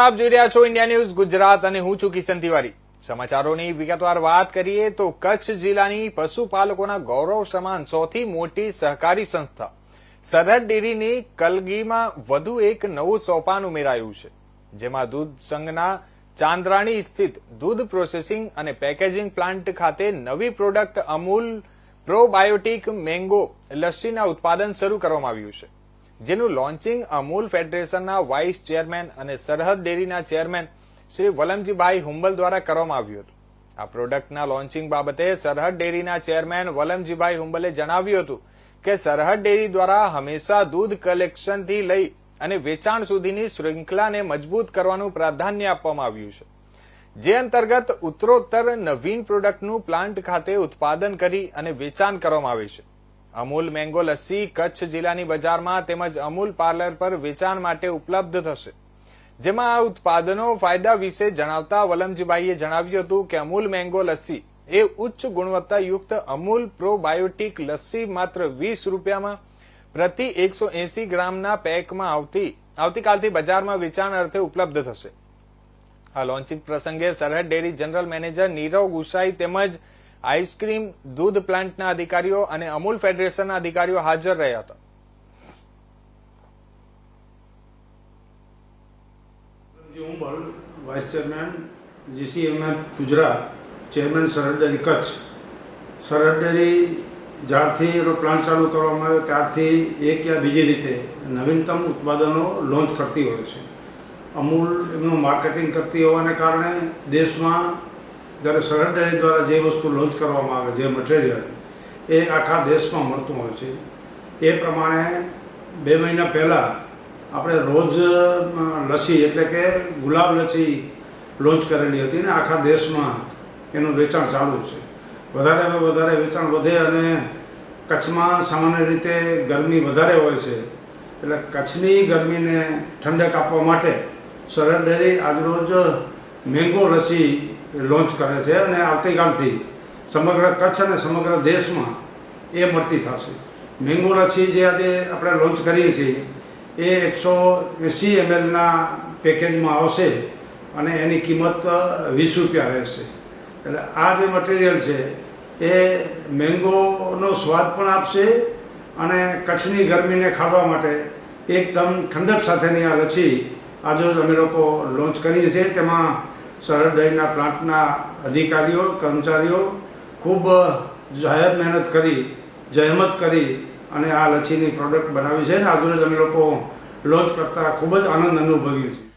આપ જોઈ રહ્યા છો ઇન્ડિયા ન્યૂઝ ગુજરાત અને હું છું કિશન તિવારી. સમાચારોની વિગતવાર વાત કરીએ તો કચ્છ જિલ્લાની પશુપાલકોના ગૌરવ સમાન સૌથી મોટી સહકારી સંસ્થા, સરહદ ડેરીની કલગીમાં વધુ એક નવું સોપાન ઉમેરાયું છે, જેમાં દૂધ સંઘના ચાંદ્રાણી સ્થિત દૂધ પ્રોસેસિંગ અને પેકેજિંગ પ્લાન્ટ ખાતે નવી પ્રોડક્ટ અમૂલ પ્રોબાયોટિક મેંગો લસ્સીના ઉત્પાદન શરૂ કરવામાં આવ્યું છે. જેનું લોન્ચિંગ અમૂલ ફેડરેશનના વાઇસ ચેરમેન અને સરહદ ડેરીના ચેરમેન શ્રી વલમજીભાઈ હુંબલ દ્વારા કરવામાં આવ્યું હતું. આ પ્રોડક્ટના લોન્ચિંગ બાબતે સરહદ ડેરીના ચેરમેન વલમજીભાઈ હુંબલે જણાવ્યું હતું કે સરહદ ડેરી દ્વારા હંમેશા દૂધ કલેક્શનથી લઈ અને વેચાણ સુધીની શૃંખલાને મજબૂત કરવાનું પ્રાધાન્ય આપવામાં આવ્યું છે. જે અંતર્ગત ઉત્તરોત્તર નવીન પ્રોડક્ટનું પ્લાન્ટ ખાતે ઉત્પાદન કરી અને વેચાણ કરવામાં આવે છે. અમૂલ મેંગો લસ્સી કચ્છ જિલ્લાની બજારમાં તેમજ અમૂલ પાર્લર પર વેચાણ માટે ઉપલબ્ધ થશે. જેમાં આ ઉત્પાદનો ફાયદા વિશે જણાવતા વલમજીભાઈએ જણાવ્યું હતું કે અમૂલ મેંગો લસ્સી એ ઉચ્ચ ગુણવત્તાયુક્ત અમૂલ પ્રોબાયોટિક લસ્સી માત્ર વીસ રૂપિયામાં પ્રતિ એકસો એસી ગ્રામના પેકમાં આવતી, આવતીકાલથી બજારમાં વેચાણ અર્થે ઉપલબ્ધ થશે. આ લોન્ચિંગ પ્રસંગે Sarhad dairy general manager Nirav Gusai તેમજ આઈસ્ક્રીમ દૂધ પ્લાન્ટના અધિકારીઓ અને અમૂલ ફેડરેશનના અધિકારીઓ હાજર રહ્યા હતા. હું Umbal vice chairman GCMM Gujarat, chairman Sarhad dairy Kutch. Sarhad dairy જ્યારથી એનો પ્લાન્ટ ચાલુ કરવામાં આવ્યો, ત્યારથી એક યા બીજી રીતે નવીનતમ ઉત્પાદનો લોન્ચ કરતી હોય છે. અમૂલ એમનું માર્કેટિંગ કરતી હોવાને કારણે દેશમાં જ્યારે સરહદ દ્વારા જે વસ્તુ લોન્ચ કરવામાં આવે, જે મટીરિયલ એ આખા દેશમાં મળતું હોય છે. એ પ્રમાણે બે મહિના પહેલાં આપણે રોજ લસી એટલે કે ગુલાબ લસી લોન્ચ કરેલી હતી ને આખા દેશમાં એનું વેચાણ ચાલુ છે. વધારે વધારે વેચાણ વધે અને કચ્છમાં સામાન્ય રીતે ગરમી વધારે હોય છે. એટલે કચ્છની ગરમીને ઠંડક આપવા માટે સરહદ ડેરી આજરોજ મેંગો લસ્સી લોન્ચ કરે છે અને આવતીકાલથી સમગ્ર કચ્છ અને સમગ્ર દેશમાં એ મળતી થશે. મેંગો લસ્સી જે આજે આપણે લોન્ચ કરીએ છીએ, એ એકસો એંસી એમએલના પેકેજમાં આવશે અને એની કિંમત વીસ રૂપિયા રહેશે. એટલે આ જે મટીરિયલ છે, એ મેંગોનો સ્વાદ પણ આપશે અને કચ્છની ગરમીને ખાવા માટે એકદમ ઠંડક સાથેની આ લચ્છી આજે અમે લોકો લોન્ચ કરીએ છીએ. તેમાં સરહદ ડેરીના પ્લાન્ટના અધિકારીઓ, કર્મચારીઓ ખૂબ જાહેર મહેનત કરી, જહેમત કરી અને આ લચ્છીની પ્રોડક્ટ બનાવી છે. અને આજરોજ અમે લોકો લોન્ચ કરતા ખૂબ જ આનંદ અનુભવ્યું છે